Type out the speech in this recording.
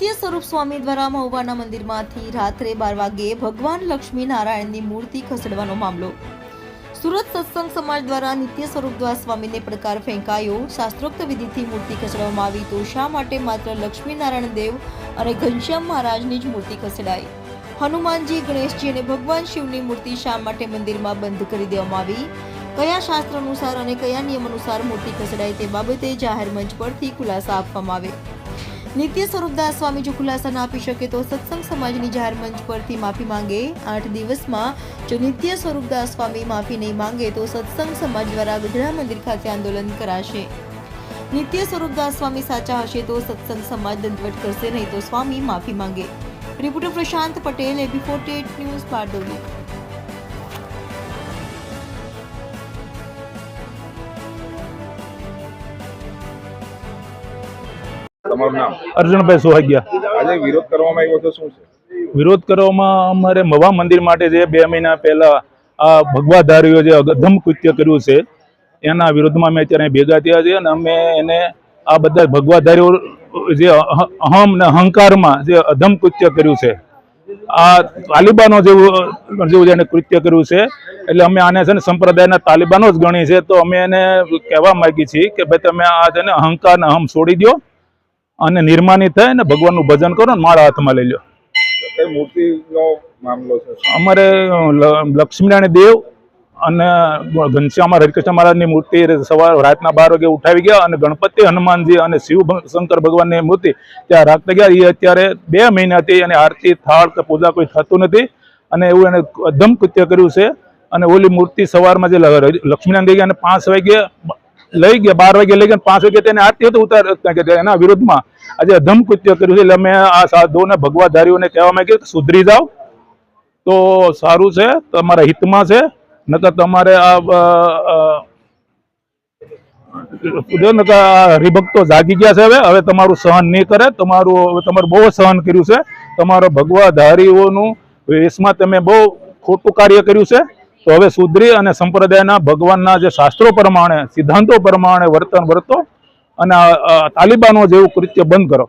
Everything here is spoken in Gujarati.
નિત્ય સ્વરૂપ સ્વામી દ્વારા મહુવાના મંદિરમાંથી રાત્રે બાર વાગ્યે ભગવાન લક્ષ્મી નારાયણની મૂર્તિ ખસેડવાનો મામલો. સુરત સત્સંગ સમાજ દ્વારા નિત્ય સ્વરૂપ દ્વારા સ્વામીને પ્રકાર ફેંકાયો. શાસ્ત્રોક્ત વિધિથી મૂર્તિ ખસેડવામાં આવી તો શા માટે માત્ર લક્ષ્મી નારાયણ દેવ અને ઘનશ્યામ મહારાજની જ મૂર્તિ ખસેડાઈ? હનુમાનજી, ગણેશજી અને ભગવાન શિવની મૂર્તિ શા માટે મંદિરમાં બંધ કરી દેવામાં આવી? કયા શાસ્ત્ર અનુસાર અને કયા નિયમ અનુસાર મૂર્તિ ખસેડાય તે બાબતે જાહેર મંચ પરથી ખુલાસા આપવામાં આવે. નિત્ય સ્વરૂપદાસ સ્વામી જો ખુલાસા ના આપી શકે તો સત્સંગ સમાજની જાહેર મંચ પરથી માફી માંગે. આઠ દિવસમાં જો નિત્ય સ્વરૂપદાસ સ્વામી માફી નહીં માંગે તો સત્સંગ સમાજ દ્વારા ગઢડા મંદિર ખાતે આંદોલન કરાશે. નિત્ય સ્વરૂપદાસ સ્વામી સાચા હશે તો સત્સંગ સમાજ દંડવટ કરશે નહીં તો સ્વામી માફી માંગે. Reporter Prashant Patel, AB forty news Bardoli. Arjunbhai Sohagiya. વિરોધ કરવામાં આવ્યો તો શું છે? વિરોધ કરવામાં અમારે મવા મંદિર માટે જે બે મહિના પહેલા આ ભગવાધારીઓ જે અધમ કૃત્ય કર્યું છે એના વિરોધમાં અમે અત્યારે ભેગા થયા છે અને અમે એને આ બધા ભગવાધારીઓ જે અહ- અહમ ને અહંકારમાં જે અધમ કૃત્ય કર્યું છે આ તાલિબાનો જેવું જેવું જેને કૃત્ય કર્યું છે એટલે અમે આને છે ને સંપ્રદાયના તાલિબાનો જ ગણી છે તો અમે એને કહેવા માગીએ છીએ કે ભાઈ તમે આ છે ને અહંકાર ને અહમ છોડી દો અને નિર્માની થાય ને ભગવાનનું ભજન કરો ને માળા હાથમાં લઈ લો. મૂર્તિનો મામલો છે? અમારે લક્ષ્મીનારાયણ દેવ અને ઘનશ્યામ હરિકૃષ્ણ મહારાજની મૂર્તિ સવાર રાતના બાર વાગે ઉઠાવી ગયા અને ગણપતિ હનુમાનજી અને શિવ શંકર ભગવાનની મૂર્તિ ત્યાં રાખતા ગયા. એ અત્યારે બે મહિનાથી અને આરતી થાળ કે પૂજા કોઈ થતું નથી અને એવું એને અધમ કૃત્ય કર્યું છે અને ઓલી મૂર્તિ સવારમાં જે લક્ષ્મીનારાયણ ગયા અને પાંચ વાગે લઈ ગયા બાર વાગે લઈ ગયા પાંચ વાગે તેને આરતી હતી ઉતાર એના વિરોધમાં આજે અધમ કૃત્ય કર્યું છે. એટલે અમે આ સાધુઓને, ભગવાધારીઓને કહેવા કે સુધરી જાઓ. તો સારું છે, તમારા હિતમાં છે. નકર તમારે આ હરિભક્તો જાગી ગયા છે હવે. હવે તમારું સહન નહીં કરે. તમારું, હવે તમારું બહુ સહન કર્યું છે. તમારો ભગવાધારીઓનું વેશમાં તમે બહુ ખોટું કાર્ય કર્યું છે. તો હવે સુધરી અને સંપ્રદાયના ભગવાનના જે શાસ્ત્રો પ્રમાણે, સિદ્ધાંતો પ્રમાણે વર્તન વર્તો. અને તાલિબાનો જેવું કૃત્ય બંધ કરો.